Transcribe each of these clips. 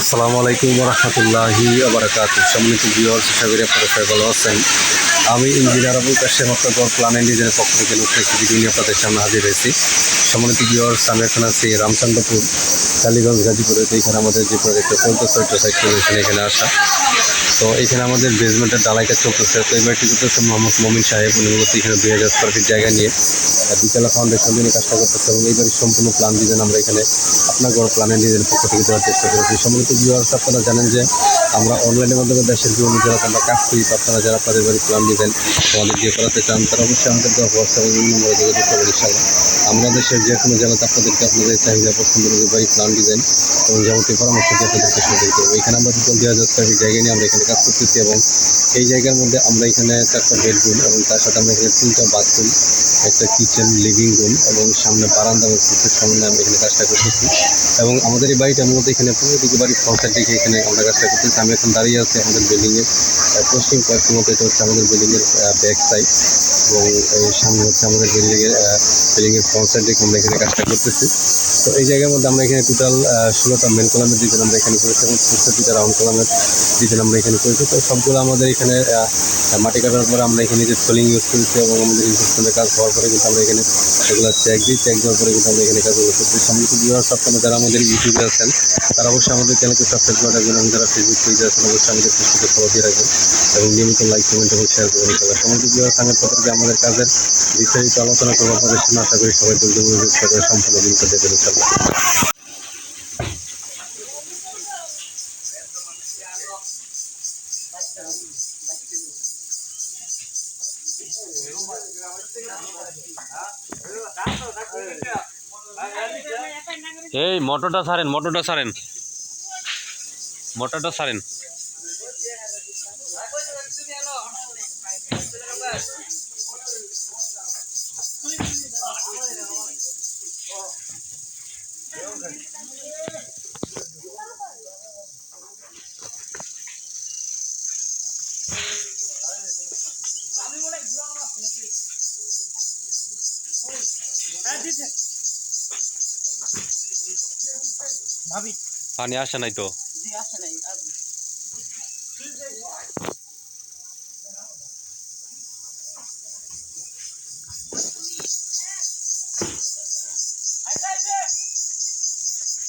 আসসালামু আলাইকুম রহমতুল্লাহি আবরাকাত সম্মানিত ভিউয়ার্স সাবির আপনারা সবাই ভালো আছেন। আমি ইঞ্জিনিয়ার আবুল কাশেম, আপনার প্ল্যান ইঞ্জিনিয়ার পক্ষ থেকে নতুন একটি ভিডিও নিয়ে আপনাদের সামনে হাজির হয়েছি। সম্মানিত ভিউয়ার্স আমি এখন আছি রামচন্দ্রপুর, কালীগঞ্জ গাজীপুরে এখানে আমাদের যে প্রজেক্টটা চলতেছে ওইটা সাইড এখানে আসা। তো এখানে আমাদের বেসমেন্টের ডালাইটা চলতেছে। তো এই বাড়িটি করতেছে? মোহাম্মদ মমিন সাহেব, উনি মূলত এখানে দুই হাজার স্কোয়ার ফিট জায়গা নিয়ে বিকেলা ফাউন্ডেশন নিয়ে কাজটা করতেছে এবং এই বাড়ির সম্পূর্ণ প্ল্যান ডিজাইন আমরা এখানে আপনার গড় প্ল্যানের নিজের পক্ষ থেকে দেওয়ার চেষ্টা করেছি। সম্মানিত ভিউয়ার্স আপনারা জানেন যে আমরা অনলাইনের মাধ্যমে দেশের বিভিন্ন জেলাতে আমরা কাজ করি। তো আপনারা যারা আপনাদের বাড়ির প্ল্যান ডিজাইন আমাদের দিয়ে করাতে চান, তারা অবশ্যই আমাদের দেওয়া হোয়াটসঅ্যাপ এবং নম্বরে যোগাযোগ করবেন, ইনশাআল্লাহ। আমরা দেশের যে কোনো জেলাতে আপনাদেরকে আপনাদের চাহিদা পছন্দ অনুযায়ী বাড়ি প্ল্যান ডিজাইন এবং যাবতীয় পরামর্শ দিয়ে আপনাদেরকে সহযোগিতা করব। এখানে আমরা দুটো দুই হাজার স্কোয়ার ফিট জায়গা নিয়ে আমরা এখানে কাজ করতেছি এবং এই জায়গার মধ্যে আমরা এখানে চারটা বেডরুম এবং তার সাথে আমরা এখানে তিনটা বাথরুম একটা কিচেন লিভিং রুম এবং সামনে বারান্দা এবং সামনে আমরা এখানে কাজটা করতেছি। এবং আমাদের এই বাড়িটার মধ্যে এখানে পুরো দিকে বাড়ির ফ্রন্টের দিকে এখানে আমরা কাজটা করতেছি। আমি এখন দাঁড়িয়ে আছি আমাদের বিল্ডিংয়ের পশ্চিম পাশের মতো এটা হচ্ছে আমাদের বিল্ডিংয়ের ব্যাক সাইড এবং সামনে হচ্ছে আমাদের বিল্ডিংয়ের বিল্ডিংয়ের ফ্রন্ট সাইড দিকে আমরা এখানে কাজটা করতেছি। তো এই জায়গার মধ্যে আমরা এখানে টোটাল ষোলোটা মেন কলামের ডিজাইন আমরা এখানে করেছি এবং প্রত্যেকটা রাউন্ড কলামের ডিজাইন আমরা এখানে করেছি। তো সবগুলো আমাদের এখানে মাটি কাটার পরে আমরা এখানে যে সোলিং ইউজ করেছি এবং আমাদের ইনভেস্টমেন্টের কাজ হওয়ার পরে কিন্তু আমরা এখানে এগুলো চেক দিই। চেক দেওয়ার পরে কিন্তু আমরা এখানে কাজগুলো করছি। সম্মিলিত বিভাগ আপনারা যারা আমাদের ইউটিউবে আছেন, তারা অবশ্যই আমাদের চ্যানেলকে সাবস্ক্রাইব করে রাখবেন এবং যারা ফেসবুক পেজে আছেন, অবশ্যই আমাদের ফেসবুকে ফলো দিয়ে রাখবেন এবং নিয়মিত লাইক কমেন্ট এবং শেয়ার করবেন ইনশাআল্লাহ সম্মিলিত বিভাগ আমি আপনাদেরকে আমাদের কাজের বিস্তারিত আলোচনা করব। আপনাদের সামনে আশা করি সবাই সম্পূর্ণ বিনতে দেবেন ইনশাআল্লাহ। এই মোটরটা ছাড়েন মোটরটা ছাড়েন। মোটরটা ছাড়েন। ভাবি। পানি আসে নাই তো? জি আসে নাই।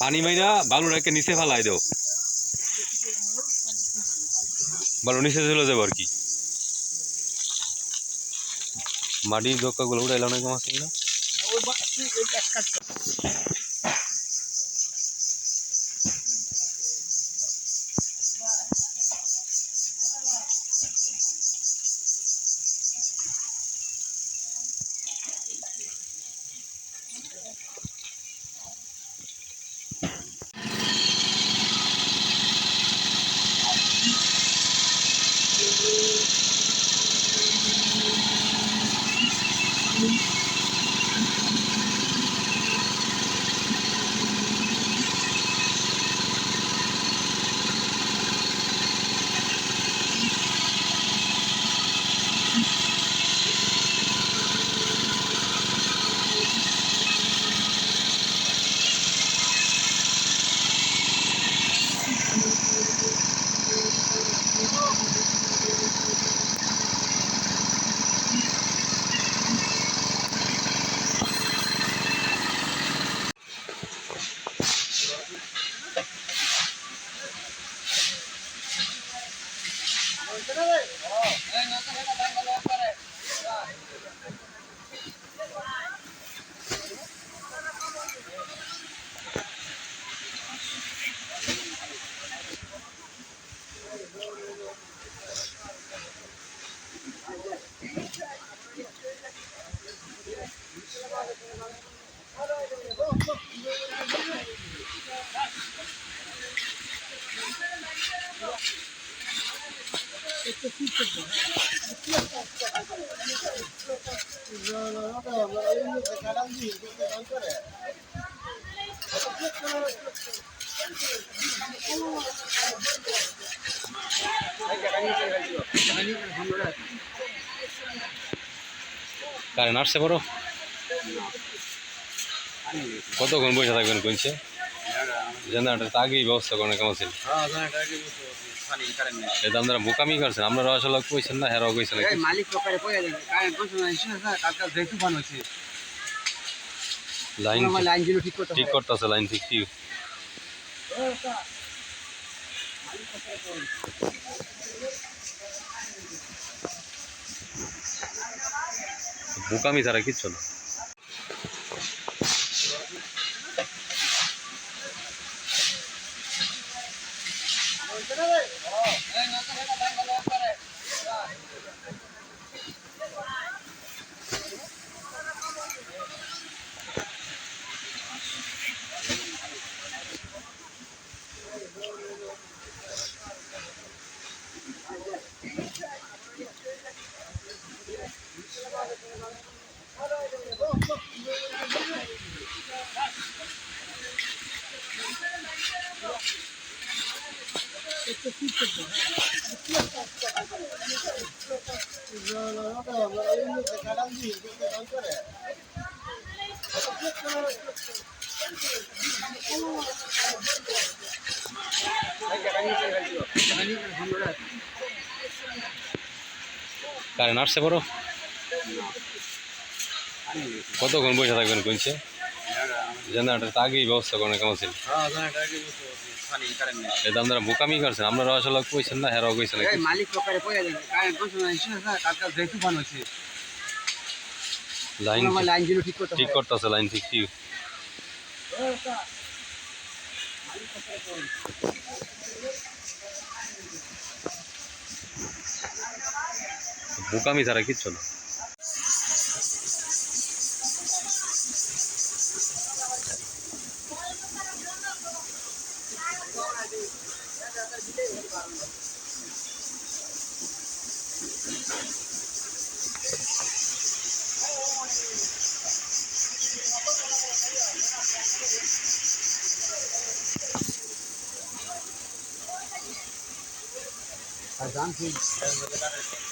পানি মাইরা বালু রেখে নিচে ফেলাই দেও। বালু নিচে চলে যাব আর কি। মাটির দোকাগুলো উড়াইলাম না মাছ না কারেন্ট আসছে বড়? কতক্ষণ বসে থাকবেন কোনছে জেনারেটার আগেই ব্যবস্থা করেন কেমন ছিল? এটা আপনারা বোকামি করছেন আপনারা আসলে কইছেন না হেরাও কইছেন মালিক লাইন ঠিক করতে ঠিক করতেছে লাইন ঠিক ঠিক। বোকামি ছাড়া কিচ্ছু না। কারেন্ট আসছে বড় কতক্ষণ বসে থাকবেন কোনছে জেনারেটার আগেই ব্যবস্থা করেন কেমন ছিল এটা আপনারা বোকামি করছেন আপনারা আসলে কইছেন না হেরাও কইছেন লাইন ঠিক করতে করতেছে লাইন ঠিক ঠিক। বোকামি ছাড়া কিচ্ছু না আর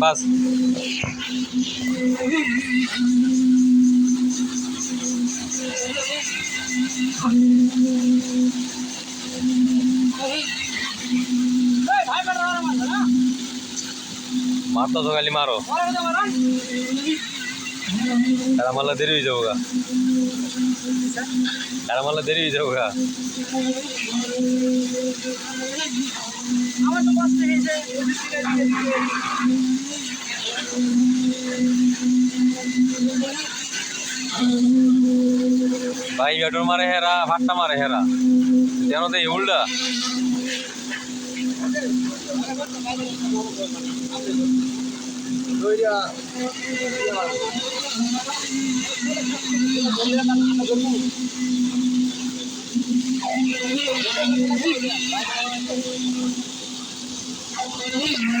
বাস। মারতো তো খালি মারো। তারা মারলে দেরি হয়ে যাব গা। তারা মারলে দেরি হয়ে যাব গা। আমার তো ভাই বেটর মারে হেরা ভাট্টা মারে হেরা। কেন তো উল্টা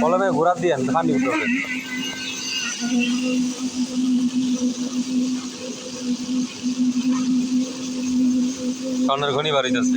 কলমে ঘোরা দিয়ে ধান উঠবে কর্ণের ঘনি বাড়িতেছে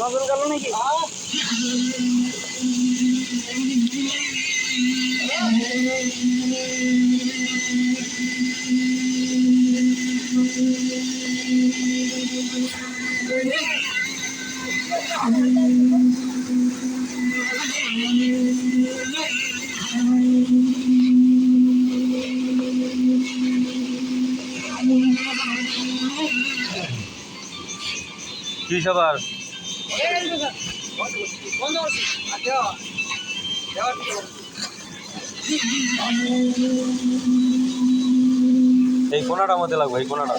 নজর গেল নাকি? কি সবার এই কোনাটা মধ্যে লাগবে এই কোনাটা।